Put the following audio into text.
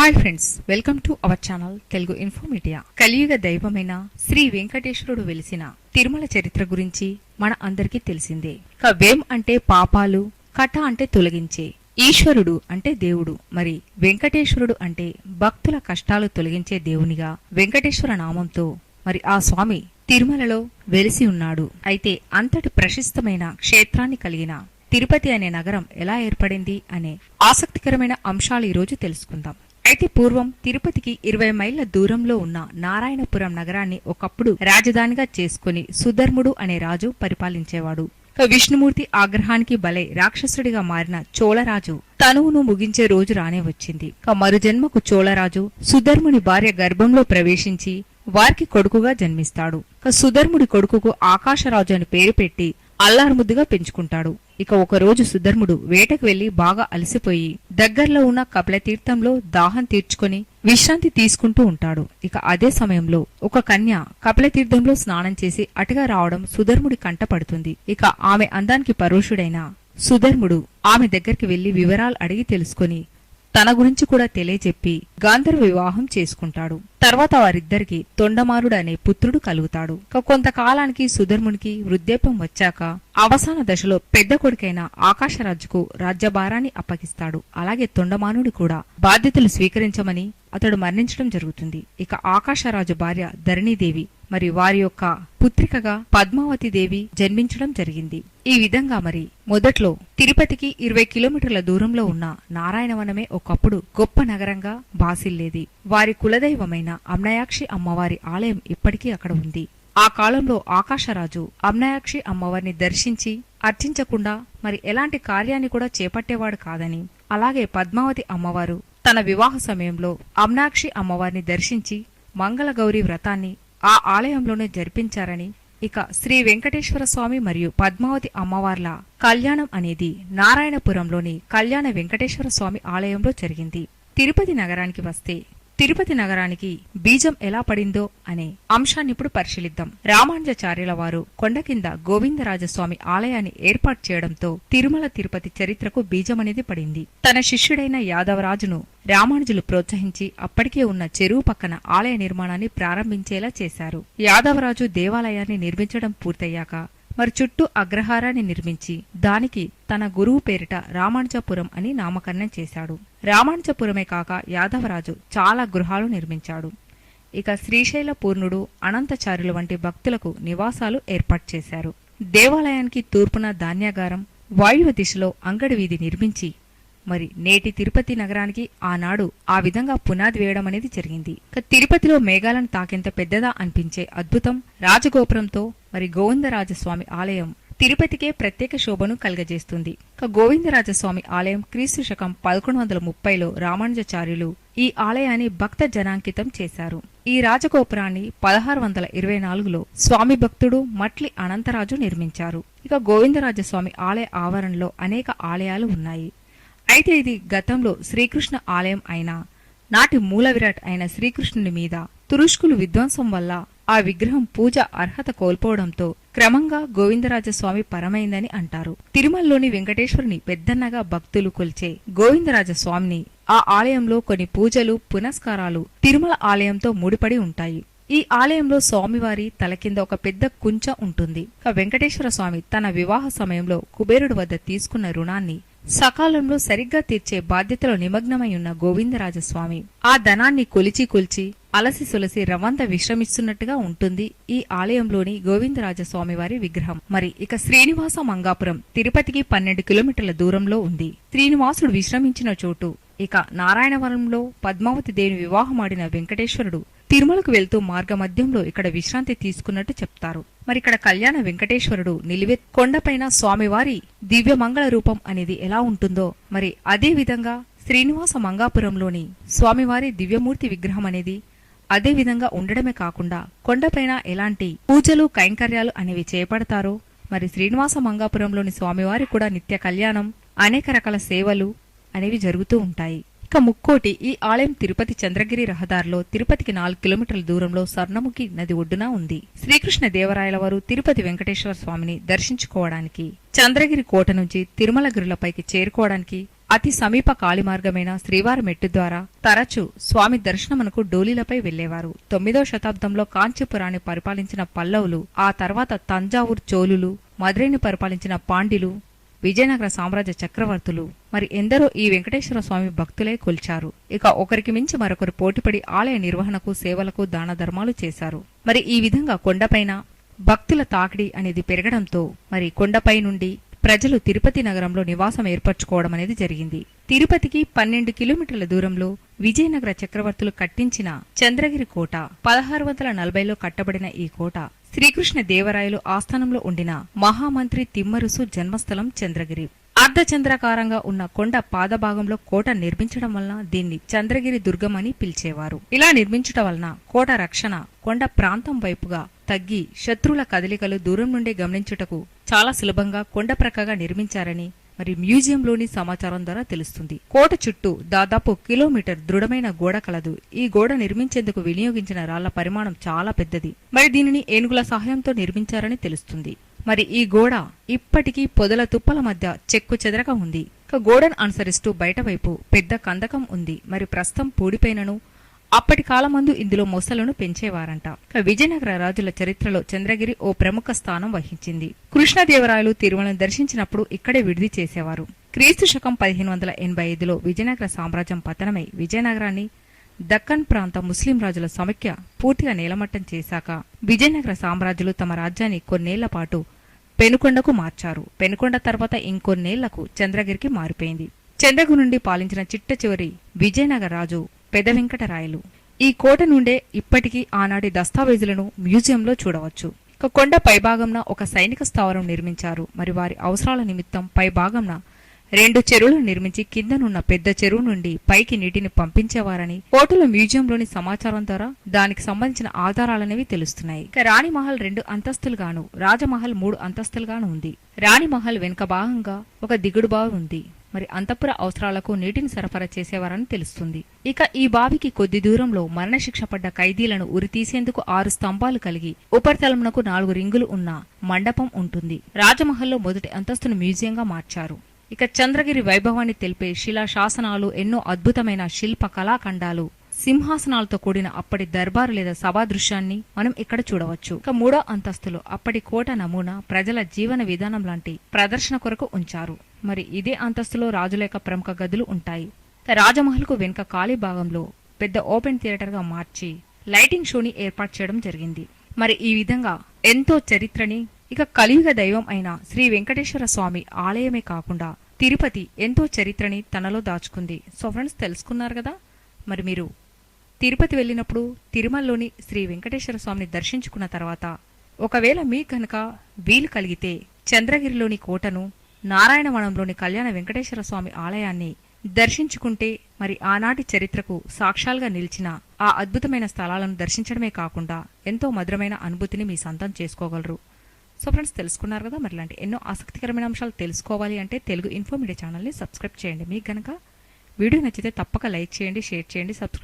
Hi friends welcome to our channel Telugu info media కలియుగ దైవమైన శ్రీ వెంకటేశ్వరుడు వెలిసిన తిరుమల చరిత్ర గురించి మన అందరికీ తెలిసిందే. కవేం వేం అంటే పాపాలు కట అంటే తొలగించే ఈశ్వరుడు అంటే దేవుడు. మరి వెంకటేశ్వరుడు అంటే భక్తుల కష్టాలు తొలగించే దేవునిగా వెంకటేశ్వర నామంతో మరి ఆ స్వామి తిరుమలలో వెలిసి ఉన్నాడు. అయితే అంతటి ప్రశస్తమైన క్షేత్రాన్ని కలిగిన తిరుపతి అనే నగరం ఎలా ఏర్పడింది అనే ఆసక్తికరమైన అంశాలు ఈరోజు తెలుసుకుందాం. అయితే పూర్వం తిరుపతికి ఇరవై మైళ్ళ దూరంలో ఉన్న నారాయణపురం నగరాన్ని ఒకప్పుడు రాజధానిగా చేసుకుని సుధర్ముడు అనే రాజు పరిపాలించేవాడు. విష్ణుమూర్తి ఆగ్రహానికి బలై రాక్షసుడిగా మారిన చోళరాజు తనువును ముగించే రోజు రానే వచ్చింది. మరుజన్మకు చోళరాజు సుధర్ముని భార్య గర్భంలో ప్రవేశించి వారికి కొడుకుగా జన్మిస్తాడు. సుధర్ముడి కొడుకుకు ఆకాశరాజు అని పేరు పెట్టి అల్లారుముద్దుగా పెంచుకుంటాడు. ఇక ఒకరోజు సుధర్ముడు వేటకు వెళ్ళి బాగా అలసిపోయి దగ్గర్లో ఉన్న కపిలతీర్థంలో దాహం తీర్చుకొని విశ్రాంతి తీసుకుంటూ ఉంటాడు. ఇక అదే సమయంలో ఒక కన్య కపిలతీర్థంలో స్నానం చేసి అటుగా రావడం సుధర్ముడి కంట పడుతుంది. ఇక ఆమె అందానికి పరుషుడైన సుధర్ముడు ఆమె దగ్గరికి వెళ్ళి వివరాలు అడిగి తెలుసుకొని తన గురించి కూడా తెలియజెప్పి గాంధర్వ వివాహం చేసుకుంటాడు. తర్వాత వారిద్దరికి తొండమారుడు అనే పుత్రుడు కలుగుతాడు. కొంతకాలానికి సుధర్మునికి వృద్ధాప్యం వచ్చాక అవసాన దశలో పెద్ద కొడుకైన ఆకాశరాజుకు రాజ్యభారాన్ని అప్పగిస్తాడు. అలాగే తొండమానుడు కూడా బాధ్యతలు స్వీకరించమని అతడు మరణించడం జరుగుతుంది. ఇక ఆకాశరాజు భార్య ధరణీదేవి మరి వారి యొక్క పుత్రికగా పద్మావతి దేవి జన్మించడం జరిగింది. ఈ విధంగా మరి మొదట్లో తిరుపతికి ఇరవై కిలోమీటర్ల దూరంలో ఉన్న నారాయణవనమే ఒకప్పుడు గొప్ప నగరంగా బాసిల్లేది వారి కులదైవమైన అమ్నయాక్షి అమ్మవారి ఆలయం ఇప్పటికీ అక్కడ ఉంది. ఆ కాలంలో ఆకాశరాజు అమ్నయాక్షి అమ్మవారిని దర్శించి అర్చించకుండా మరి ఎలాంటి కార్యాన్ని కూడా చేపట్టేవాడు కాదని అలాగే పద్మావతి అమ్మవారు తన వివాహ సమయంలో అమ్నాక్షి అమ్మవారిని దర్శించి మంగళగౌరి వ్రతాన్ని ఆ ఆలయంలోనే జరిపించారని ఇక శ్రీ వెంకటేశ్వర స్వామి మరియు పద్మావతి అమ్మవార్ల కళ్యాణం అనేది నారాయణపురంలోని కళ్యాణ వెంకటేశ్వర స్వామి ఆలయంలో జరిగింది. తిరుపతి నగరానికి వస్తే తిరుపతి నగరానికి బీజం ఎలా పడిందో అనే అంశాన్ని ఇప్పుడు పరిశీలిద్దాం. రామానుజాచార్యుల వారు కొండ కింద గోవిందరాజస్వామి ఆలయాన్ని ఏర్పాటు చేయడంతో తిరుమల తిరుపతి చరిత్రకు బీజం అనేది పడింది. తన శిష్యుడైన యాదవరాజును రామానుజులు ప్రోత్సహించి అప్పటికే ఉన్న చెరువు పక్కన ఆలయ నిర్మాణాన్ని ప్రారంభించేలా చేశారు. యాదవరాజు దేవాలయాన్ని నిర్మించడం పూర్తయ్యాక మరి చుట్టూ అగ్రహారాన్ని నిర్మించి దానికి తన గురువు పేరిట రామానుజపురం అని నామకరణం చేశాడు. రామానుజపురమే కాక యాదవరాజు చాలా గృహాలు నిర్మించాడు. ఇక శ్రీశైల పూర్ణుడు అనంతచార్యులు వంటి భక్తులకు నివాసాలు ఏర్పాటు చేశారు. దేవాలయానికి తూర్పున ధాన్యాగారం వాయువ దిశలో అంగడి వీధి నిర్మించి మరి నేటి తిరుపతి నగరానికి ఆనాడు ఆ విధంగా పునాది వేయడం అనేది జరిగింది. తిరుపతిలో మేఘాలను తాకేంత పెద్దదా అనిపించే అద్భుతం రాజగోపురంతో మరి గోవిందరాజస్వామి ఆలయం తిరుపతికే ప్రత్యేక శోభను కలగజేస్తుంది. గోవిందరాజస్వామి ఆలయం క్రీస్తు శకం పదకొండు వందల ముప్పైలో రామానుజాచార్యులు ఈ ఆలయాన్ని భక్త జనాంకితం చేశారు. ఈ రాజగోపురాన్ని పదహారు వందల ఇరవై నాలుగులో స్వామి భక్తుడు మట్లి అనంతరాజు నిర్మించారు. ఇక గోవిందరాజస్వామి ఆలయ ఆవరణలో అనేక ఆలయాలు ఉన్నాయి. అయితే ఇది గతంలో శ్రీకృష్ణ ఆలయం అయిన నాటి మూల విరాట్ అయిన శ్రీకృష్ణుని మీద తురుష్కులు విధ్వంసం వల్ల ఆ విగ్రహం పూజ అర్హత కోల్పోవడంతో క్రమంగా గోవిందరాజస్వామి పరమైందని అంటారు. తిరుమలలోని వెంకటేశ్వరుని పెద్దన్నగా భక్తులు కొల్చే గోవిందరాజస్వామిని ఆ ఆలయంలో కొన్ని పూజలు పునస్కారాలు తిరుమల ఆలయంతో ముడిపడి ఉంటాయి. ఈ ఆలయంలో స్వామివారి తల కింద ఒక పెద్ద కుంచ ఉంటుంది. వెంకటేశ్వర స్వామి తన వివాహ సమయంలో కుబేరుడు వద్ద తీసుకున్న రుణాన్ని సకాలంలో సరిగ్గా తీర్చే బాధ్యతలో నిమగ్నమై ఉన్న గోవిందరాజస్వామి ఆ ధనాన్ని కొలిచి కొలిచి అలసి సులసి రవంత విశ్రమిస్తున్నట్టుగా ఉంటుంది ఈ ఆలయంలోని గోవిందరాజస్వామివారి విగ్రహం. మరి ఇక శ్రీనివాస మంగాపురం తిరుపతికి పన్నెండు కిలోమీటర్ల దూరంలో ఉంది. శ్రీనివాసుడు విశ్రమించిన చోటు. ఇక నారాయణవరంలో పద్మావతి దేవి వివాహమాడిన వెంకటేశ్వరుడు తిరుమలకు వెళ్తూ మార్గమధ్యంలో ఇక్కడ విశ్రాంతి తీసుకున్నట్టు చెప్తారు. మరి ఇక్కడ కళ్యాణ వెంకటేశ్వరుడు నిలివే కొండపైన స్వామివారి దివ్య మంగళ రూపం అనేది ఎలా ఉంటుందో మరి అదే విధంగా శ్రీనివాస మంగాపురంలోని స్వామివారి దివ్యమూర్తి విగ్రహం అనేది అదే విధంగా ఉండడమే కాకుండా కొండపైన ఎలాంటి పూజలు కైంకర్యాలు అనేవి చేపడతారో మరి శ్రీనివాస మంగాపురంలోని స్వామివారి కూడా నిత్య కళ్యాణం అనేక రకాల సేవలు అనేవి జరుగుతూ ఉంటాయి. ఇక ముక్కోటి ఈ ఆలయం తిరుపతి చంద్రగిరి రహదారిలో తిరుపతికి నాలుగు కిలోమీటర్ల దూరంలో స్వర్ణముఖి నది ఒడ్డున ఉంది. శ్రీకృష్ణ దేవరాయల వారు తిరుపతి వెంకటేశ్వర స్వామిని దర్శించుకోవడానికి చంద్రగిరి కోట నుంచి తిరుమలగిరులపైకి చేరుకోవడానికి అతి సమీప కాళీ మార్గమైన శ్రీవారి మెట్టు ద్వారా తరచూ స్వామి దర్శనమునకు డోలీలపై వెళ్ళేవారు తొమ్మిదవ శతాబ్దంలో కాంచీపురాన్ని పరిపాలించిన పల్లవులు ఆ తర్వాత తంజావూరు చోళులు మదురైని పరిపాలించిన పాండ్యులు విజయనగర సామ్రాజ్య చక్రవర్తులు మరి ఎందరో ఈ వెంకటేశ్వర స్వామి భక్తులే కొల్చారు. ఇక ఒకరికి మించి మరొకరు పోటీపడి ఆలయ నిర్వహణకు సేవలకు దాన ధర్మాలు చేశారు. మరి ఈ విధంగా కొండపైన భక్తుల తాకిడి అనేది పెరగడంతో మరి కొండపై నుండి ప్రజలు తిరుపతి నగరంలో నివాసం ఏర్పరచుకోవడం అనేది జరిగింది. తిరుపతికి పన్నెండు కిలోమీటర్ల దూరంలో విజయనగర చక్రవర్తులు కట్టించిన చంద్రగిరి కోట పదహారు వందల నలభైలో కట్టబడిన ఈ కోట. శ్రీకృష్ణ దేవరాయలు ఆస్థానంలో ఉండిన మహామంత్రి తిమ్మరుసు జన్మస్థలం చంద్రగిరి. అర్ధచంద్రాకారంగా ఉన్న కొండ పాదభాగంలో కోట నిర్మించడం వలన దీన్ని చంద్రగిరి దుర్గం అని పిలిచేవారు. ఇలా నిర్మించడం వలన కోట రక్షణ కొండ ప్రాంతం వైపుగా తగ్గి శత్రువుల కదలికలు దూరం నుండి గమనించుటకు చాలా సులభంగా కొండ ప్రక్కగా నిర్మించారని మరి మ్యూజియంలోని సమాచారం ద్వారా తెలుస్తుంది. కోట చుట్టూ దాదాపు కిలోమీటర్ దృఢమైన గోడ కలదు. ఈ గోడ నిర్మించేందుకు వినియోగించిన రాళ్ళ పరిమాణం చాలా పెద్దది. మరి దీనిని ఏనుగుల సహాయంతో నిర్మించారని తెలుస్తుంది. మరి ఈ గోడ ఇప్పటికీ పొదల తుప్పల మధ్య చెక్కు చెదరక ఉంది. గోడను అనుసరిస్తూ బయట వైపు పెద్ద కందకం ఉంది. మరి ప్రస్తుతం పూడిపోయినను అప్పటి కాలమందు ఇందులో మొసలను పెంచేవారంట. విజయనగర రాజుల చరిత్రలో చంద్రగిరి ఓ ప్రముఖ స్థానం వహించింది. కృష్ణదేవరాయలు తిరుమలను దర్శించినప్పుడు ఇక్కడే విడిది చేసేవారు. క్రీస్తు శకం పదిహేను వందల ఎనభై ఐదులో విజయనగర సామ్రాజ్యం పతనమై విజయనగరాన్ని దక్కన్ ప్రాంత ముస్లిం రాజుల సమైక్య పూర్తిగా నేలమట్టం చేశాక విజయనగర సామ్రాజ్యులు తమ రాజ్యాన్ని కొన్నేళ్ళ పాటు పెనుకొండకు మార్చారు. పెనుకొండ తర్వాత ఇంకొన్నేళ్ళకు చంద్రగిరికి మారిపోయింది. చంద్రగిరి నుండి పాలించిన చిట్ట చివరి విజయనగర రాజు పెద్ద వెంకటరాయలు ఈ కోట నుండే ఇప్పటికీ ఆనాటి దస్తావేజులను మ్యూజియంలో చూడవచ్చు. ఇక కొండ పైభాగంన ఒక సైనిక స్థావరం నిర్మించారు. మరి వారి అవసరాల నిమిత్తం పైభాగంన రెండు చెరువులు నిర్మించి కిందనున్న పెద్ద చెరువు నుండి పైకి నీటిని పంపించేవారని కోటల మ్యూజియంలోని సమాచారం ద్వారా దానికి సంబంధించిన ఆధారాలనేవి తెలుస్తున్నాయి. రాణిమహల్ రెండు అంతస్తులుగాను రాజమహల్ మూడు అంతస్తులుగాను ఉంది. రాణిమహల్ వెనుక భాగంగా ఒక దిగుడు బావి ఉంది. మరి అంతఃపుర అవసరాలకు నీటిని సరఫరా చేసేవారని తెలుస్తుంది. ఇక ఈ బావికి కొద్ది దూరంలో మరణశిక్ష పడ్డ ఖైదీలను ఉరి తీసేందుకు ఆరు స్తంభాలు కలిగి ఉపరితలమునకు నాలుగు రింగులు ఉన్న మండపం ఉంటుంది. రాజమహల్లో మొదటి అంతస్తును మ్యూజియంగా మార్చారు. ఇక చంద్రగిరి వైభవాన్ని తెలిపే శిలా శాసనాలు ఎన్నో అద్భుతమైన శిల్ప కళాఖండాలు సింహాసనాలతో కూడిన అప్పటి దర్బారు లేదా సభా దృశ్యాన్ని మనం ఇక్కడ చూడవచ్చు. ఇక మూడో అంతస్తులో అప్పటి కోట నమూనా ప్రజల జీవన విధానం లాంటి ప్రదర్శన కొరకు ఉంచారు. మరి ఇదే అంతస్తులో రాజుల యొక్క ప్రముఖ గదులు ఉంటాయి. రాజమహల్కు వెనుక ఖాళీ భాగంలో పెద్ద ఓపెన్ థియేటర్గా మార్చి లైటింగ్ షోని ఏర్పాటు చేయడం జరిగింది. మరి ఈ విధంగా ఎంతో చరిత్రని ఇక కలియుగ దైవం అయిన శ్రీ వెంకటేశ్వర స్వామి ఆలయమే కాకుండా తిరుపతి ఎంతో చరిత్రని తనలో దాచుకుంది. సో ఫ్రెండ్స్ తెలుసుకున్నారు కదా? మరి మీరు తిరుపతి వెళ్ళినప్పుడు తిరుమలలోని శ్రీ వెంకటేశ్వర స్వామిని దర్శించుకున్న తర్వాత ఒకవేళ మీ కనుక వీలు కలిగితే చంద్రగిరిలోని కోటను నారాయణవనంలోని కళ్యాణ వెంకటేశ్వర స్వామి ఆలయాన్ని దర్శించుకుంటే మరి ఆనాటి చరిత్రకు సాక్ష్యాలుగా నిలిచిన ఆ అద్భుతమైన స్థలాలను దర్శించడమే కాకుండా ఎంతో మధురమైన అనుభూతిని మీ సొంతం చేసుకోగలరు. సో ఫ్రెండ్స్ తెలుసుకున్నారు కదా మరి ఇలాంటి ఎన్నో ఆసక్తికరమైన అంశాలు తెలుసుకోవాలి అంటే తెలుగు ఇన్ఫో మీడియా ఛానల్ని సబ్స్క్రైబ్ చేయండి. మీకు గనక వీడియో నచ్చితే తప్పక లైక్ చేయండి షేర్ చేయండి సబ్స్క్రైబ్